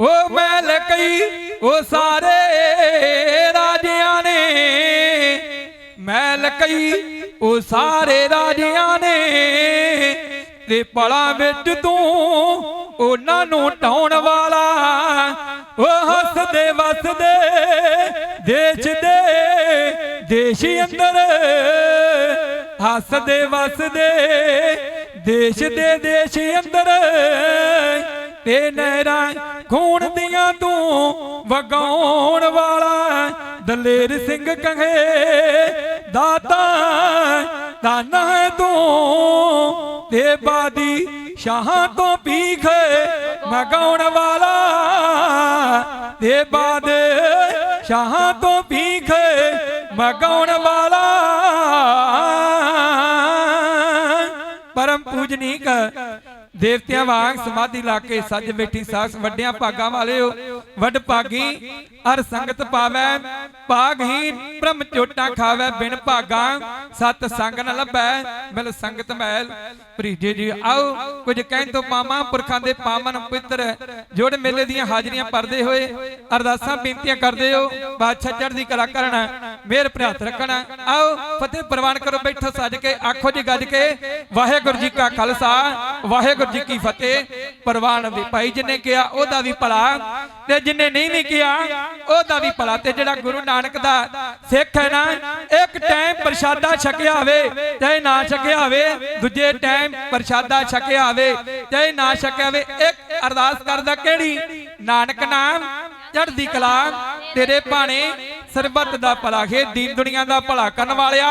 ਉਹ ਮੈਲ ਕਈ, ਉਹ ਸਾਰੇ ਰਾਜਿਆਂ ਨੇ। ਮੈਲ ਕਈ, ਉਹ ਸਾਰੇ ਰਾਜਿਆਂ ਨੇ। ਤੇ ਪਲਾ ਵਿੱਚ ਤੂੰ ਉਹਨਾਂ ਨੂੰ ਢਾਉਣ ਵਾਲਾ। ਉਹ ਹੱਸਦੇ ਵਸਦੇ ਦੇਸ਼ ਦੇ ਦੇਸ਼ ਅੰਦਰ। ਹੱਸਦੇ ਵਸਦੇ ਦੇਸ਼ ਦੇ ਦੇਸ਼ ਅੰਦਰ। ਤੇ ਨਹਿਰਾਂ ਖੂਨ ਦੀਆਂ ਤੂੰ ਵਗਾਉਣ ਵਾਲਾ ਦਲੇਰ ਸਿੰਘ ਕਹੇ ਦਾਤਾ ਧੰਨ ਹੈ ਤੂੰ ਤੇ ਬਾਦੀ ਸ਼ਾਹਾਂ ਤੋਂ ਭੀਖ ਮਗਾਉਣ ਵਾਲਾ ਤੇ ਬਾਦ ਸ਼ਾਹਾਂ ਤੋਂ ਭੀਖ ਮਗਾਉਣ ਵਾਲਾ। ਪਰਮ ਪੂਜਨੀਕ ਦੇਵਤਿਆਂ ਵਾਂਗ ਸਮਾਧੀ ਲਾ ਕੇ ਸੱਜ ਬੈਠੀ ਸਾਸ ਵੱਡਿਆਂ ਭਾਗਾਂ ਵਾਲਿਓ ਵੱਡ ਭਾਗੀ, ਹਰ ਸੰਗਤ ਪਾਵੈ ਭਾਗਹੀਨ ਬ੍ਰਹਮ ਚੋਟਾਂ ਖਾਵੈ, ਬਿਨ ਭਾਗਾ ਸਤ ਸੰਗ ਨ ਲੱਭੈ, ਮਿਲ ਸੰਗਤ ਮੈਲ। ਪ੍ਰੀਜੇ ਜੀ, ਆਓ, ਕੁਝ ਕਹਿਣ ਤੋਂ ਪਾਵਾਂ, ਪੁਰਖਾਂ ਦੇ ਪਾਵਨ ਪਵਿੱਤਰ ਜੋੜ ਮੇਲੇ ਦੀਆਂ ਹਾਜ਼ਰੀਆਂ ਭਰਦੇ ਹੋਏ, ਅਰਦਾਸਾਂ ਬੇਨਤੀਆਂ ਕਰਦੇ ਹੋ, ਬਾਦਸ਼ਾਹ ਚੜ੍ਹਦੀ ਕਲਾ ਕਰਨਾ, ਮੇਰ ਭਰਾਤ ਰੱਖਣਾ। ਆਓ, ਫਤਿਹ ਪ੍ਰਵਾਨ ਕਰੋ, ਬੈਠੋ ਸੱਜ ਕੇ, ਆਖੋ ਜੀ ਗੱਜ ਕੇ, ਵਾਹਿਗੁਰੂ ਜੀ ਕਾ ਖਾਲਸਾ, ਵਾਹਿਗੁਰੂ ਜੀ ਕੀ ਫਤਿਹ। ਪ੍ਰਵਾਨ ਵੀ ਭਾਈ, ਜਿਨੇ ਕਿਹਾ ਉਹਦਾ ਵੀ ਭਲਾ ਤੇ ਜਿਨੇ ਨਹੀਂ ਨਹੀਂ ਕਿਹਾ ਉਹਦਾ ਵੀ ਭਲਾ ਤੇ ਜਿਹੜਾ ਗੁਰੂ ਨਾਨਕ ਦਾ ਸਿੱਖ ਹੈ ਨਾ, ਇੱਕ ਟਾਈਮ ਪ੍ਰਸ਼ਾਦਾ ਛਕਿਆ ਹੋਵੇ ਚਾਹੇ ਨਾ ਛਕਿਆ ਹੋਵੇ, ਦੂਜੇ ਟਾਈਮ ਪ੍ਰਸ਼ਾਦਾ ਛਕਿਆ ਹੋਵੇ ਚਾਹੇ ਨਾ ਛਕਿਆ ਹੋਵੇ, ਇੱਕ ਅਰਦਾਸ ਕਰਦਾ ਕਿਹੜੀ? ਨਾਨਕ ਨਾਮ, ਚੜ੍ਹਦੀ ਕਲਾ, ਤੇਰੇ ਭਾਣੇ ਸਰਬੱਤ ਦਾ ਭਲਾ ਖੇ, ਦੀਨ ਦੁਨੀਆ ਦਾ ਭਲਾ ਕਰਨ ਵਾਲਿਆ।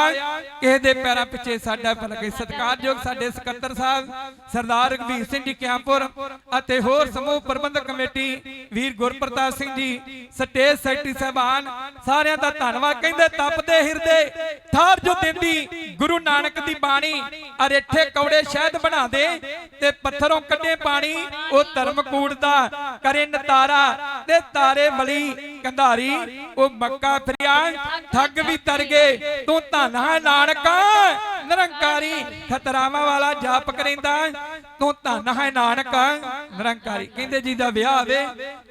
ਕਿਸੇ ਦੇ ਪੈਰਾਂ ਪਿੱਛੇ ਸਾਡਾ ਭਲਾ ਸਤਿਕਾਰਯੋਗ ਸਾਡੇ ਸਕੱਤਰ ਸਾਹਿਬ, ਸਰਦਾਰ ਰਗਵੀਰ ਸਿੰਘ ਜੀ ਕਿਆਂਪੁਰ ਅਤੇ ਹੋਰ ਸਮੂਹ ਪ੍ਰਬੰਧਕ committee, Veer Gurpratap Singh ji, stage secretary ਸਾਹਿਬਾਨ, ਸਾਰਿਆਂ ਦਾ ਧੰਨਵਾਦ। ਕਹਿੰਦੇ ਤਪਦੇ ਹਿਰਦੇ, ਥਾਰ ਜੋ ਦਿੰਦੀ ਗੁਰੂ ਨਾਨਕ ਦੀ ਬਾਣੀ ਅਰੇਠੇ ਕੌੜੇ ਸ਼ਹਿਦ ਬਣਾ ਦੇ ਤੇ ਪੱਥਰੋਂ ਕੱਢੇ ਪਾਣੀ, ਉਹ ਧਰਮ ਕੂੜਦਾ ਕਰੇ ਨਤਾਰਾ ਤੇ ਤਾਰੇ ਮਲੀ ਕੰਧਾਰੀ ਉਹ ਮੱਕਾ ਫਿਰਿਆ ਠੱਗ ਵੀ ਤਰ ਗਏ। ਤੂੰ ਧੰਨ ਹੈ ਨਾਨਕਾ। ਨਿਰੰਕਾਰੀ ਖਤਰਾਵਾਂ ਵਾਲਾ ਜਾਪ ਕਰਿੰਦਾ ਤੂੰ ਧੰਨ ਹੈ ਨਾਨਕਾ। ਨਿਰੰਕਾਰੀ ਕਹਿੰਦੇ ਜੀ ਦਾ ਵਿਆਹ ਆਵੇ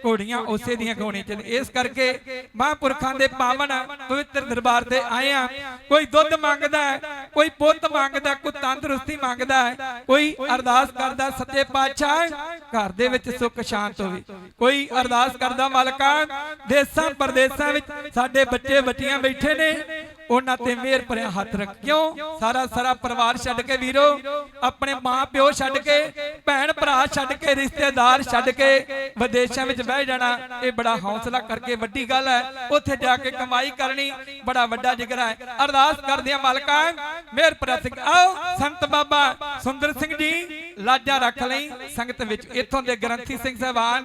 ਘੋੜੀਆਂ ਉਸੇ ਦੀਆਂ ਗਾਉਣੇ ਚ ਇਸ ਕਰਕੇ ਮਹਾਂਪੁਰਖਾਂ ਦੇ ਪਾਵਨ ਪਵਿੱਤਰ ਦਰਬਾਰ ਤੇ ਆਏ ਆ। ਕੋਈ ਦੁੱਧ ਮੰਗਦਾ ਕੋਈ ਪੁੱਤ ਮੰਗਦਾ ਕੋਈ ਤੰਦਰੁਸਤੀ ਮੰਗਦਾ ਹੈ, ਕੋਈ ਅਰਦਾਸ ਕਰਦਾ ਸੱਚੇ ਪਾਤਸ਼ਾਹ ਘਰ ਦੇ ਵਿੱਚ ਸੁੱਖ ਸ਼ਾਂਤ ਹੋਵੇ। ਕੋਈ ਅਰਦਾਸ ਕਰਦਾ ਮਾਲਕਾ ਦੇਸਾਂ ਪਰਦੇਸਾਂ ਵਿੱਚ ਸਾਡੇ ਬੱਚੇ ਬੱਚੀਆਂ ਬੈਠੇ ਨੇ। ਉਹਨਾਂ ਤੇ ਮਿਹਰ ਭਰਿਆ ਹੱਥ ਰੱਖ ਕਿਉਂ ਸਾਰਾ ਸਾਰਾ ਪਰਿਵਾਰ ਛੱਡ ਕੇ ਵੀਰੋ, ਆਪਣੇ ਮਾਂ ਪਿਓ ਛੱਡ ਕੇ ਭੈਣ ਭਰਾ ਛੱਡ ਕੇ, ਰਿਸ਼ਤੇਦਾਰ ਛੱਡ ਕੇ ਵਿਦੇਸ਼ਾਂ ਵਿੱਚ ਬਹਿ ਜਾਣਾ, ਇਹ ਬੜਾ ਹੌਸਲਾ ਕਰਕੇ ਵੱਡੀ ਗੱਲ ਹੈ। ਉੱਥੇ ਜਾ ਕੇ ਕਮਾਈ ਕਰਨੀ ਬੜਾ ਵੱਡਾ ਜਿਗਰਾ ਹੈ। ਅਰਦਾਸ ਕਰਦੇ ਆ ਮਾਲਕਾ ਮਿਹਰ ਭਰਿਆ ਸਿੰਘ, ਆਓ ਸੰਤ ਬਾਬਾ ਸੁੰਦਰ ਸਿੰਘ ਜੀ, ਲਾਜਾ ਰੱਖ ਲਈ। ਸੰਗਤ ਵਿੱਚ ਇੱਥੋਂ ਦੇ ਗ੍ਰੰਥੀ ਸਿੰਘ ਸਾਹਿਬਾਨ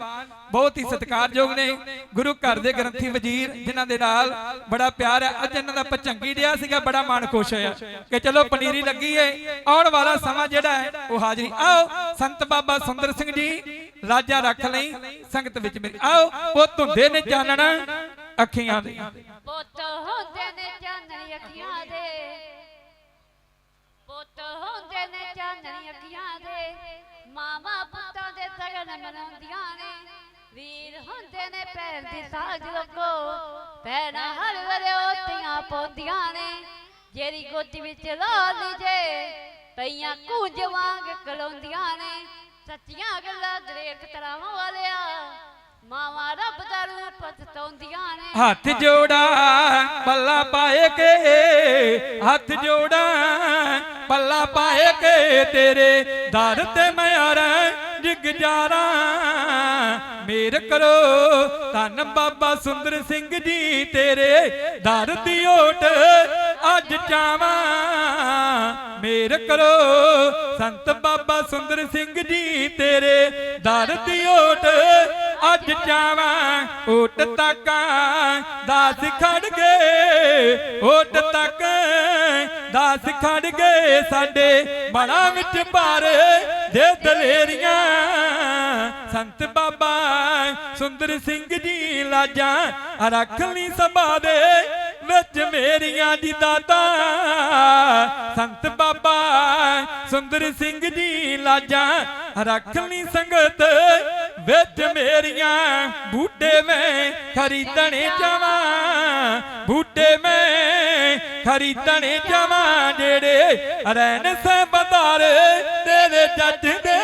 ਬਹੁਤ ਹੀ ਸਤਿਕਾਰਯੋਗ ਨੇ। ਗੁਰੂ ਘਰ ਦੇ ਗ੍ਰੰਥੀ ਵਜ਼ੀਰ, ਜਿਨ੍ਹਾਂ ਦੇ ਨਾਲ ਬੜਾ ਪਿਆਰ ਹੈ। ਅੱਜ ਇਹਨਾਂ ਦਾ ਪਚੰਗੀ ਰਿਹਾ ਸੀਗਾ, ਬੜਾ ਮਨ ਖੁਸ਼ ਹੋਇਆ ਕਿ ਚਲੋ ਪਨੀਰੀ ਲੱਗੀ ਏ। ਆਉਣ ਵਾਲਾ ਸਮਾਂ ਜਿਹੜਾ ਹੈ, ਉਹ ਹਾਜ਼ਰੀ। ਆਓ, ਸੰਤ ਬਾਬਾ ਸੁੰਦਰ ਸਿੰਘ ਜੀ ਲਾਜਾ ਰੱਖ ਲਈ, ਸੰਗਤ ਵਿੱਚ ਮੇਰੀ ਆਓ ਉਹ ਧੁੰਦੇ ਨੇ ਚਾਨਣਾ ਅੱਖੀਆਂ ਦੇ। ਪੁੱਤ ਹੁੰਦੇ ਨੇ ਚਾਨਣੀ ਅੱਖੀਆਂ ਦੇ। ਪੁੱਤ ਹੁੰਦੇ ਨੇ ਚਾਨਣੀ ਅੱਖੀਆਂ ਦੇ। ਮਾਵਾ ਪੁੱਤਾਂ ਦੇ ਸਗਨ ਮਨਾਉਂਦੀਆਂ ਨੇ। ਵੀਰ ਹੁੰਦੇ ਨੇ ਪੈਰ ਦੀ ਸਾਜ ਲੋਕੋ ਪੈਣਾ ਹਰ ਵਰੇ ਉਤੀਆਂ ਪੌਂਦੀਆਂ ਨੇ। ਜਿਹੜੀ ਗੋਦੀ ਵਿੱਚ ਲਾਲੀ ਜੇ ਪਈਆਂ ਕੂੰਜ ਵਾਂਗ ਕਲੋਂਦੀਆਂ ਨੇ। ਸੱਚੀਆਂ ਗੱਲਾਂ ਦਰੇਕ ਤਰਾਵਾਂ ਵਾਲਿਆ। ਮਾਵਾ ਰੱਬ ਦਾ ਰੂਪ ਸਤਾਉਂਦੀਆਂ ਨੇ। ਹੱਥ ਜੋੜਾ ਪੱਲਾ ਪਾਏ ਕੇ ਹੱਥ ਜੋੜਾ ਪੱਲਾ ਪਾਏ ਕੇ ਤੇਰੇ ਦਰ ਤੇ ਮੈਂ ਆਰਾਂ ਜਿਗ ਜਾਰਾਂ ਮੇਰ ਕਰੋ, ਧੰਨ ਬਾਬਾ ਸੁੰਦਰ ਸਿੰਘ ਜੀ, ਤੇਰੇ ਦਰ ਦੀ ਓਟ ਅੱਜ ਚਾਵਾਂ। ਮੇਰ ਕਰੋ, ਸੰਤ ਬਾਬਾ ਸੁੰਦਰ ਸਿੰਘ ਜੀ, ਤੇਰੇ ਦਰ ਦੀ ਓਟ ਅੱਜ ਜਾਵਾਂ ਓਟ ਤੱਕ ਦਾਸ ਖੜ ਗਏ ਓਟ ਤੱਕ ਦਾਸ ਖੜ ਗਏ ਸਾਡੇ ਬਣਾ ਵਿੱਚ ਭਾਰ ਦੇ ਦਲੇਰੀਆਂ। ਸੰਤ ਬਾਬਾ ਸੁੰਦਰ ਸਿੰਘ ਜੀ ਲਾਜਾਂ ਰੱਖ ਲਈ ਸਭਾ ਦੇ ਵਿੱਚ ਮੇਰੀਆਂ ਦੀ ਦਾਤਾ। ਸੰਤ ਬਾਬਾ ਸੁੰਦਰ ਸਿੰਘ ਜੀ ਲਾਜਾਂ ਰੱਖ ਲਈ ਸੰਗਤ ਵਿੱਚ ਮੇਰੀਆਂ ਬੂਟੇ ਮੈਂ ਖਰੀਦਣੇ ਜਾਵਾਂ, ਬੂਟੇ ਮੈਂ ਖਰੀਦਣੇ ਜਾਵਾਂ ਜਿਹੜੇ ਰਹਿਣ ਸੇ ਬਦਾਰ ਤੇਰੇ ਜੱਜ ਦੇ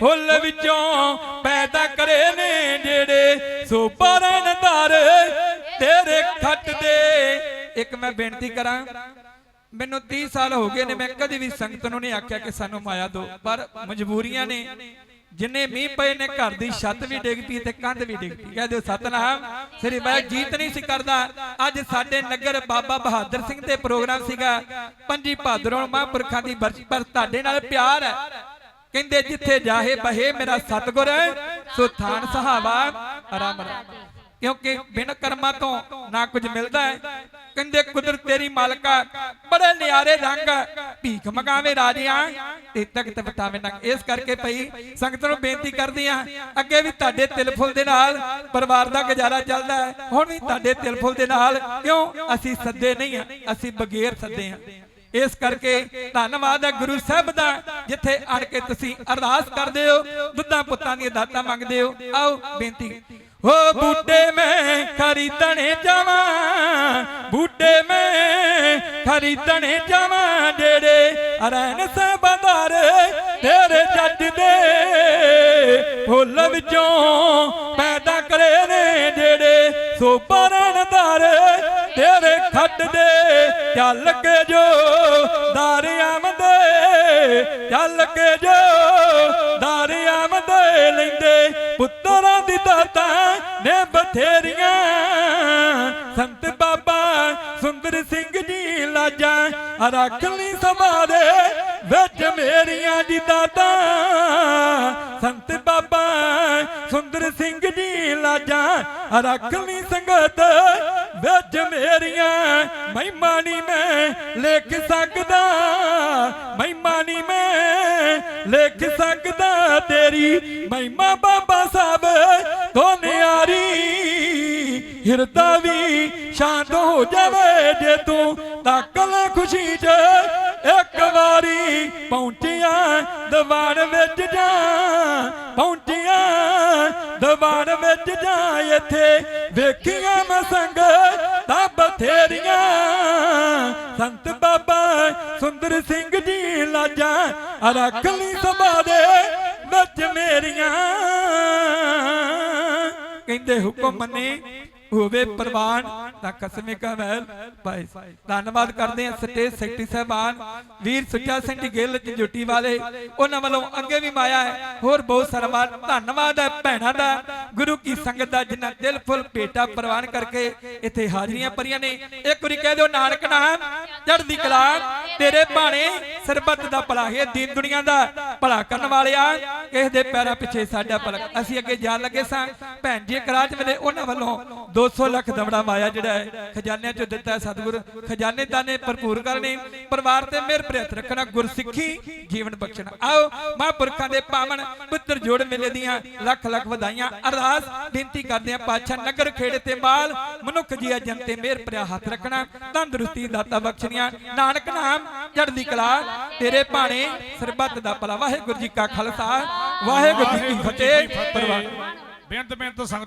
ਫੁੱਲ ਵਿੱਚੋਂ ਪੈਦਾ ਕਰੇ ਨੇ ਜਿਹੜੇ ਸੋਭਾ ਰਹਿਣਦਾਰ ਤੇਰੇ ਖੱਟ ਦੇ ਇੱਕ ਮੈਂ ਬੇਨਤੀ ਕਰਾਂ, ਮੈਨੂੰ 30 ਸਾਲ ਹੋ ਗਏ ਨੇ, ਮੈਂ ਕਦੀ ਵੀ ਸੰਗਤ ਨੂੰ ਨਹੀਂ ਆਖਿਆ ਕਿ ਸਾਨੂੰ ਮਾਇਆ ਦਿਓ, ਪਰ ਮਜਬੂਰੀਆਂ ਨੇ। ਜਿੰਨੇ ਮੀਂਹ ਪਏ ਨੇ ਘਰ ਦੀ ਛੱਤ ਵੀ ਡਿੱਗ ਪਈ ਤੇ ਕੰਧ ਵੀ ਡਿੱਗ ਪਈ। ਕਹਿ ਦਿਓ ਸਤਨਾਮ। ਸ੍ਰੀ ਵਾਹਿ ਜੀਤ ਨਹੀਂ ਸੀ ਕਰਦਾ। ਅੱਜ ਸਾਡੇ ਨਗਰ ਬਾਬਾ ਬਹਾਦਰ ਸਿੰਘ ਦੇ ਪ੍ਰੋਗਰਾਮ ਸੀਗਾ। ਪੰਜੀ ਭਾਦਰੋਂ ਮਹਾਂਪੁਰਖਾਂ ਦੀ ਬਰਸੀ ਪਰ ਤੁਹਾਡੇ ਨਾਲ ਪਿਆਰ ਹੈ। ਕਹਿੰਦੇ ਜਿੱਥੇ ਜਾਹੇ ਬਹੇ ਮੇਰਾ ਸਤਗੁਰ ਸੋ ਥਾਨ ਸਹਾਵਾ ਆਰਾਮ ਆਰਾਮ ਕਿਉਂਕਿ ਬਿਨ ਕਰਮਾਂ ਤੋਂ ਨਾ ਕੁਝ ਮਿਲਦਾ ਹੈ। ਕਹਿੰਦੇ, ਕੁਦਰਤ ਤੇਰੀ ਮਾਲਕਾ ਬੜੇ ਨਿਆਰੇ ਰੰਗ ਭੀਖ ਮਗਾਵੇ ਰਾਜਿਆਂ, ਤੇ ਤਖਤ ਬਟਾਵੇ ਨੰਗ। ਇਸ ਕਰਕੇ ਭਈ ਸੰਗਤ ਨੂੰ ਬੇਨਤੀ ਕਰਦੀ ਆ, ਅੱਗੇ ਵੀ ਤੁਹਾਡੇ ਤਿਲਫੁਲ ਦੇ ਨਾਲ ਪਰਿਵਾਰ ਦਾ ਗੁਜ਼ਾਰਾ ਚੱਲਦਾ ਹੈ। ਹੁਣ ਵੀ ਤੁਹਾਡੇ ਤਿਲਫੁਲ ਦੇ ਨਾਲ, ਕਿਉਂ? ਅਸੀਂ ਸੱਦੇ ਨਹੀਂ ਆ, ਅਸੀਂ ਬਗੈਰ ਸੱਦੇ ਆ। ਇਸ ਕਰਕੇ ਧੰਨਵਾਦ ਹੈ ਗੁਰੂ ਸਾਹਿਬ ਦਾ, ਜਿੱਥੇ ਅੜ ਕੇ ਤੁਸੀਂ ਅਰਦਾਸ ਕਰਦੇ ਹੋ, ਦੁੱਧਾਂ ਪੁੱਤਾਂ ਦੀਆਂ ਦਾਤਾਂ ਮੰਗਦੇ ਹੋ। ਆਓ, ਬੇਨਤੀ। ਹੋ ਬੂਟੇ ਮੈਂ ਖਰੀਦਣੇ ਜਾਵਾਂ ਬੂਟੇ ਮੈਂ ਖਰੀਦਣੇ ਜਾਵਾਂ ਜਿਹੜੇ ਅਰੈਣ ਸਬਦਾਰ ਤੇਰੇ ਜੱਜ ਦੇ ਫੁੱਲ ਵਿੱਚੋਂ ਪੈਦਾ ਕਰੇ ਨੇ ਜਿਹੜੇ ਸੋਭਾ ਰਹਿਣਦਾਰ ਤੇਰੇ ਖੱਟ ਦੇ ਚੱਲ ਕੇ ਜੋ ਦਰ ਆਮਦੇ, ਚੱਲ ਕੇ ਜੋ ਦਰ ਆਮਦੇ ਲੈਂਦੇ ਪੁੱਤਰਾਂ ਦੀ ਦਾਤਾਂ ਨੇ ਬਥੇਰੀਆਂ ਸੁੰਦਰ ਜੀ ਲਾਜਾਂ, ਰੱਖ ਲਈ ਸਭਾ ਵਿੱਚ ਮੇਰੀਆਂ ਜੀ ਦਾਤਾਂ। ਸੰਤ ਬਾਬਾ ਸੁੰਦਰ ਸਿੰਘ ਜੀ ਲਾਜਾਂ, ਰੱਖ ਲਈ ਸੰਗਤ, ਵਿੱਚ ਮੇਰੀਆਂ। ਮਹਿਮਾ ਨੀ ਮੈਂ ਲਿਖ ਸਕਦਾ, ਮਹਿਮਾ ਨੀ ਮੈਂ ਲਿਖ ਸਕਦਾ। ਤੇਰੀ ਮਹਿਮਾ ਬਾਬਾ ਸਾਹਿਬ ਤੋਂ ਨਿਆਰੀ ਹਿਰਦਾ ਵੀ ਸ਼ਾਂਤ ਹੋ ਜਾਵੇ ਜੇ ਤੂੰ ਤੱਕਲ ਖੁਸ਼ੀ 'ਚ ਇੱਕ ਵਾਰੀ ਪਹੁੰਚਿਆ ਦੀਵਾਨ ਵਿੱਚ ਜਾ, ਪਹੁੰਚਿਆ ਦੀਵਾਨ ਵਿੱਚ ਜਾ, ਇੱਥੇ ਵੇਖੀਆਂ ਮੈਂ ਸੰਗ ਤਾਂ ਬਥੇਰੀਆਂ। ਸੰਤ ਬਾਬਾ ਸੁੰਦਰ ਸਿੰਘ ਜੀ ਲਾਜਾਂ ਰੱਖ ਲਈ ਸਭਾ ਦੇ ਵਿੱਚ ਮੇਰੀਆਂ। ਕਹਿੰਦੇ ਹੁਕਮ ਮੰਨੇ ਹੋਵੇ ਪ੍ਰਵਾਨ, ਤਾਂ ਕਸਮੇ ਕਾ ਵੈਲ ਭਾਈ ਧੰਨਵਾਦ ਕਰਦੇ ਹਾਂ ਸਟੇਜ ਸੈਕਟਰੀ ਸਾਹਿਬਾਨ, ਵੀਰ ਸੁੱਚਾ ਸਿੰਘ ਗਿੱਲ ਜੁੱਟੀ ਵਾਲੇ। ਉਹਨਾਂ ਵੱਲੋਂ ਅੱਗੇ ਵੀ ਮਾਇਆ ਹੈ। ਹੋਰ ਬਹੁਤ ਸਾਰਾ ਧੰਨਵਾਦ ਹੈ ਭੈਣਾਂ ਦਾ। ਗੁਰੂ ਕੀ ਸੰਗਤ ਦਾ ਜਿਨ੍ਹਾਂ ਦਿਲ ਫੁੱਲ ਭੇਟਾ ਪ੍ਰਵਾਨ ਕਰਕੇ ਇੱਥੇ ਹਾਜ਼ਰੀਆਂ ਭਰੀਆਂ ਨੇ। ਇੱਕ ਵਾਰੀ ਕਹਿ ਦਿਓ, ਨਾਨਕ ਨਾਮ, ਚੜ੍ਹਦੀ ਕਲਾ, ਤੇਰੇ ਬਾਣੇ, ਸਰਬੱਤ ਦਾ ਭਲਾ ਹੈ, ਦੀਨ ਦੁਨੀਆ ਦਾ ਭਲਾ ਕਰਨ ਵਾਲਿਆ। ਕਿਸੇ ਦੇ ਪੈਰਾਂ ਪਿੱਛੇ ਸਾਡਾ ਭਲਾ। ਅਸੀਂ ਅੱਗੇ ਜਾਣ ਲੱਗੇ ਸਾਂ। ਭੈਣ ਜੀ ਕਰਾਚ ਵੇਲੇ ਉਹਨਾਂ ਵੱਲੋਂ 200 ਲੱਖ ਦਮੜਾ ਮਾਇਆ ਜਿਹੜਾ ਹੈ, ਖਜ਼ਾਨਿਆਂ ਚੋਂ ਦਿੱਤਾ ਹੈ ਸਤਿਗੁਰ। ਖਜ਼ਾਨੇ ਦਾਨੇ ਭਰਪੂਰ ਕਰਨੇ, ਪਰਿਵਾਰ ਤੇ ਮਿਹਰ ਭਰਿਤ ਰੱਖਣਾ, ਗੁਰਸਿੱਖੀ ਜੀਵਨ ਬਖਸ਼ਣਾ। ਆਓ, ਮਹਾਂਪੁਰਖਾਂ ਦੇ ਪਾਵਨ ਪੁੱਤਰ ਜੋੜ ਮੇਲੇ ਦੀਆਂ ਲੱਖ ਲੱਖ ਵਧਾਈਆਂ। ਅਰਦਾਸ ਬੇਨਤੀ ਕਰਦੇ ਆ ਪਾਤਸ਼ਾਹ ਨਗਰ ਖੇੜੇ ਤੇ ਮਾਲ, ਮਨੁੱਖ ਜੀਆ ਜਨ ਤੇ ਮਿਹਰ ਭਰਿਆ ਹੱਥ ਰੱਖਣਾ। ਤੰਦਰੁਸਤੀ ਦਾਤਾ ਬਖਸ਼ਣੀਆਂ। ਨਾਨਕ ਨਾਮ ਚੜ੍ਹਦੀ ਕਲਾ, ਤੇਰੇ ਭਾਣੇ ਸਰਬੱਤ ਦਾ ਭਲਾ। ਵਾਹਿਗੁਰੂ ਜੀ ਕਾ ਖਾਲਸਾ, ਵਾਹਿਗੁਰੂ ਜੀ ਕੀ ਫਤਿਹ। ਪਰਵਾਹ ਬੇਅੰਤ ਬੇਅੰਤ ਸੰਗਤ